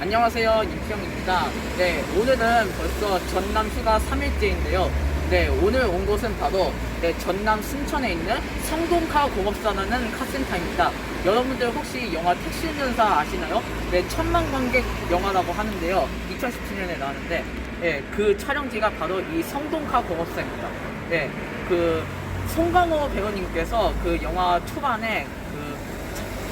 안녕하세요 임수영입니다. 네 오늘은 벌써 전남 휴가 3일째인데요. 네 오늘 온 곳은 바로 네, 전남 순천에 있는 성동카 공업사라는 카센터입니다. 여러분들 혹시 영화 택시운전사 아시나요? 네 천만 관객 영화라고 하는데요. 2017년에 나왔는데 네, 그 촬영지가 바로 이 성동카 공업사입니다. 네, 그 송강호 배우님께서 그 영화 초반에 그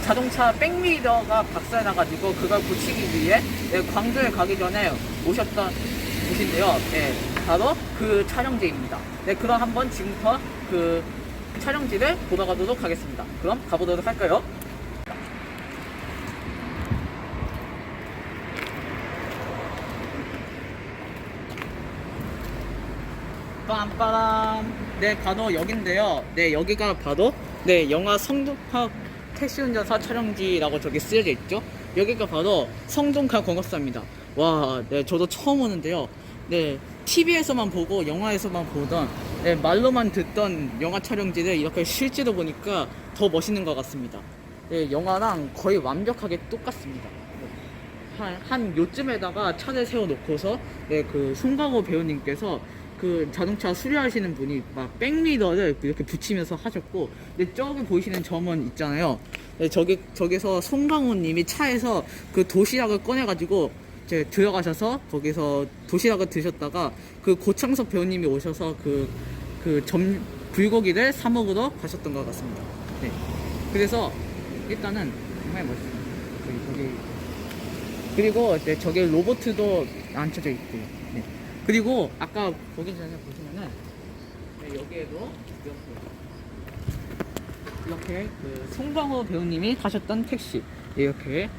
자동차 백미러가 박살나가지고 그걸 고치기 위해 네, 광주에 가기 전에 오셨던 곳인데요. 네, 바로 그 촬영지입니다. 네, 그럼 한번 지금부터 그 촬영지를 보러 가도록 하겠습니다. 그럼 가보도록 할까요? 빰빠람. 네, 바로 여긴데요. 네, 여기가 바로 네 영화 성동카 택시운전사 촬영지라고 저기 쓰여져 있죠. 여기가 바로 성동카 공업사입니다. 와, 네, 저도 처음 오는데요. 네, TV에서만 보고 영화에서만 보던 네, 말로만 듣던 영화 촬영지를 이렇게 실제로 보니까 더 멋있는 것 같습니다. 네, 영화랑 거의 완벽하게 똑같습니다. 네. 한, 한 요쯤에다가 차를 세워놓고서 네, 그 송강호 배우님께서 그 자동차 수리하시는 분이 막 백미러를 이렇게 붙이면서 하셨고 근데 저기 보이시는 점은 있잖아요 네, 저기 저기서 송강호님이 차에서 그 도시락을 꺼내가지고 이제 들어가셔서 거기서 도시락을 드셨다가 그 고창석 배우님이 오셔서 그 그 점 불고기를 사 먹으러 가셨던 것 같습니다. 네. 그래서 일단은 정말 저기 그리고 이제 저기 로보트도 앉혀져 있고요. 네. 그리고 아까 보기 전에 보시면은 네, 여기에도 이렇게 이렇게 그 송강호 배우님이 타셨던 택시 이렇게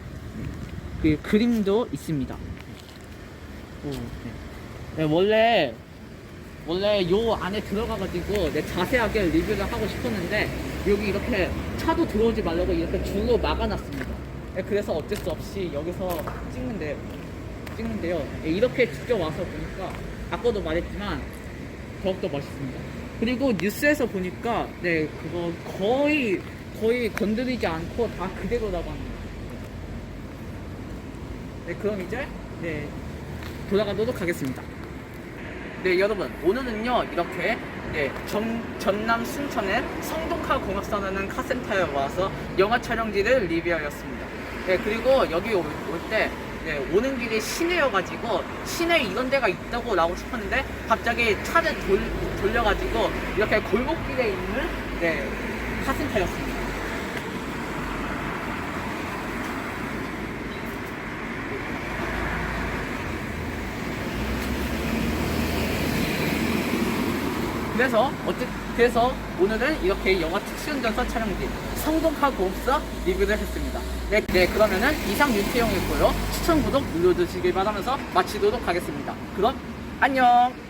그 그림도 있습니다. 오, 네. 네, 원래 원래 요 안에 들어가가지고 내 자세하게 리뷰를 하고 싶었는데 여기 이렇게 차도 들어오지 말라고 이렇게 줄로 막아놨습니다. 네, 그래서 어쩔 수 없이 여기서 찍는데 찍는데요. 네, 이렇게 직접 와서 보니까 아까도 말했지만 더욱더 멋있습니다. 그리고 뉴스에서 보니까 네 그거 거의 거의 건드리지 않고 다 그대로라고 합니다. 네 그럼 이제 네 돌아가도록 하겠습니다. 네 여러분 오늘은요 이렇게 네, 전, 전남 순천의 성동카 공업사라는 카센터에 와서 영화 촬영지를 리뷰하였습니다. 네 그리고 여기 올 때 네, 오는 길이 시내여가지고 시내에 이런 데가 있다고 나오고 싶었는데 갑자기 차를 돌, 돌려가지고 이렇게 골목길에 있는 네, 카센터였습니다. 그래서 그래서 오늘은 이렇게 영화 특수운전사 촬영지 성동카 공업사 리뷰를 했습니다. 네, 네 그러면은 이상 윤태영이고요. 추천 구독 눌러주시길 바라면서 마치도록 하겠습니다. 그럼 안녕.